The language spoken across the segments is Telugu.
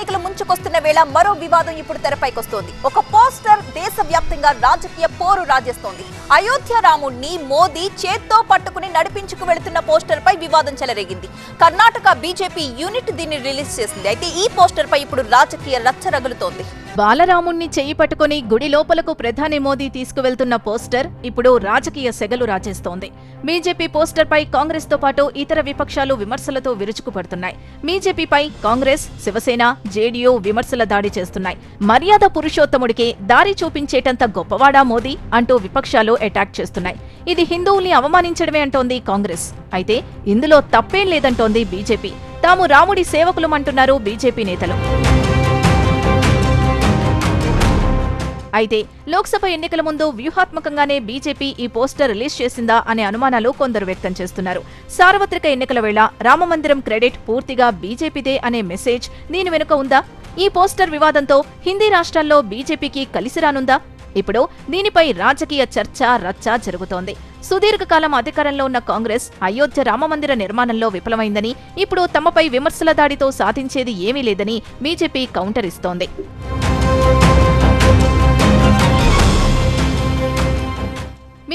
ఎన్నికలు ముంచుకొస్తున్న వేళ మరో వివాదం ఇప్పుడు తెరపైకొస్తోంది. ఒక పోస్టర్ దేశవ్యాప్తంగా రాజకీయ పోరు రాజేస్తోంది. అయోధ్య రాముణ్ణి మోదీ చేత్తో పట్టుకుని నడిపించుకు వెళుతున్న పోస్టర్ పై వివాదం చెలరేగింది. కర్ణాటక బీజేపీ యూనిట్ దీన్ని రిలీజ్ చేసింది. అయితే ఈ పోస్టర్ పై ఇప్పుడు రాజకీయ రచ్చ రగులుతోంది. బాలరాముణ్ణి చేయి పట్టుకుని గుడి లోపలకు ప్రధాని మోదీ తీసుకువెళ్తున్న పోస్టర్ ఇప్పుడు రాజకీయ సెగలు రాచేస్తోంది బీజేపీ పోస్టర్పై కాంగ్రెస్తో పాటు ఇతర విపక్షాలు విమర్శలతో విరుచుకుపడుతున్నాయి. బీజేపీపై కాంగ్రెస్ శివసేన జేడీయూ విమర్శల దాడి చేస్తున్నాయి. మర్యాద పురుషోత్తముడికి దారి చూపించేటంత గొప్పవాడా మోదీ? అంటూ విపక్షాలు అటాక్ చేస్తున్నాయి. ఇది హిందువుల్ని అవమానించడమే అంటోంది కాంగ్రెస్. అయితే ఇందులో తప్పేం లేదంటోంది బీజేపీ. తాము రాముడి సేవకులమంటున్నారు బీజేపీ నేతలు. అయితే లోక్సభ ఎన్నికల ముందు వ్యూహాత్మకంగానే బీజేపీ ఈ పోస్టర్ రిలీజ్ చేసిందా అనే అనుమానాలు కొందరు వ్యక్తం చేస్తున్నారు. సార్వత్రిక ఎన్నికల వేళ రామమందిరం క్రెడిట్ పూర్తిగా బీజేపీదే అనే మెసేజ్ దీని వెనుక ఉందా? ఈ పోస్టర్ వివాదంతో హిందీ రాష్ట్రాల్లో బీజేపీకి కలిసి రానుందా? ఇప్పుడు దీనిపై రాజకీయ చర్చ రచ్చ జరుగుతోంది. సుదీర్ఘకాలం అధికారంలో ఉన్న కాంగ్రెస్ అయోధ్య రామమందిర నిర్మాణంలో విఫలమైందని ఇప్పుడు తమపై విమర్శల దాడితో సాధించేది ఏమీ లేదని బీజేపీ కౌంటర్ ఇస్తోంది.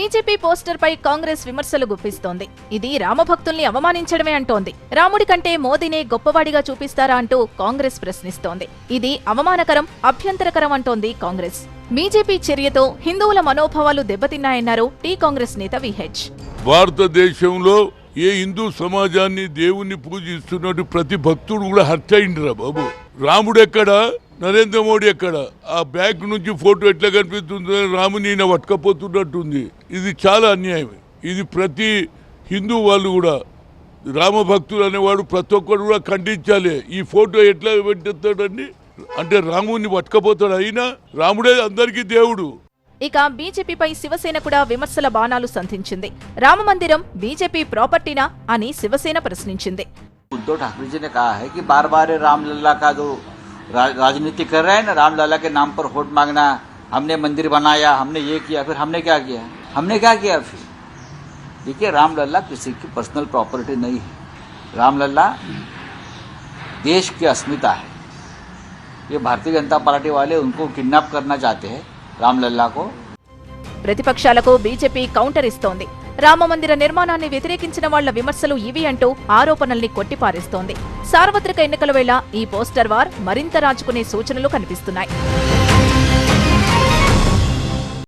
బీజేపీ పోస్టర్ పై కాంగ్రెస్ విమర్శలు గుప్పిస్తోంది. ఇది రామభక్తుల్ని అవమానించడమే అంటోంది. రాముడి కంటే మోదీనే గొప్పవాడిగా చూపిస్తారా అంటూ కాంగ్రెస్ ప్రశ్నిస్తోంది. ఇది అవమానకరం అభ్యంతరకరం అంటోంది కాంగ్రెస్. బీజేపీ చర్యతో హిందువుల మనోభావాలు దెబ్బతిన్నాయన్నారు టీ కాంగ్రెస్ నేత విహెచ్. భారతదేశంలో ఏ హిందూ సమాజాన్ని దేవుణ్ణి పూజిస్తున్నట్టు ప్రతి భక్తుడు కూడా హర్ట్ అయిండ్రా బాబు. రాముడు నరేంద్ర మోడీ ఎక్కడ? ఆ బ్యాగ్ నుంచి ఫోటో ఎట్లా కనిపిస్తుందో రాముని ఈయన పట్టుకపోతున్నట్టుంది. ఇది చాలా అన్యాయం. ఇది ప్రతి హిందూ వాళ్ళు కూడా రామభక్తులు అనేవాడు ప్రతి ఒక్కరు కూడా ఖండించాలి. ఈ ఫోటో ఎట్లా పెట్టేస్తాడండి అంటే రాముడిని పట్టుకపోతాడు. అయినా రాముడే అందరికీ దేవుడు. ఇక బీజేపీపై శివసేన కూడా విమర్శల బాణాలు సంధించింది. రామ మందిరం బీజేపీ ప్రాపర్టీనా అని శివసేన ప్రశ్నించింది. ఉద్ధవ్ ఠాక్రే జీ रा, राजनीति कर रहे हैं ना रामलला के नाम पर वोट मांगना हमने मंदिर बनाया हमने ये किया फिर हमने क्या किया हमने क्या किया फिर देखिए रामलला किसी की पर्सनल प्रॉपर्टी नहीं है रामलला देश की अस्मिता है ये भारतीय जनता पार्टी वाले उनको किडनैप करना चाहते हैं रामलला को ప్రతిపక్షాలకు బీజేపీ కౌంటర్ ఇస్తోంది రామమందిర నిర్మాణాన్ని వ్యతిరేకించిన వాళ్ళ విమర్శలు ఇవి అంటూ ఆరోపణల్ని కొట్టిపారేస్తోంది. సార్వత్రిక ఎన్నికల వేళ ఈ పోస్టర్ వార్ మరింత రాజుకునే సూచనలు కనిపిస్తున్నాయి.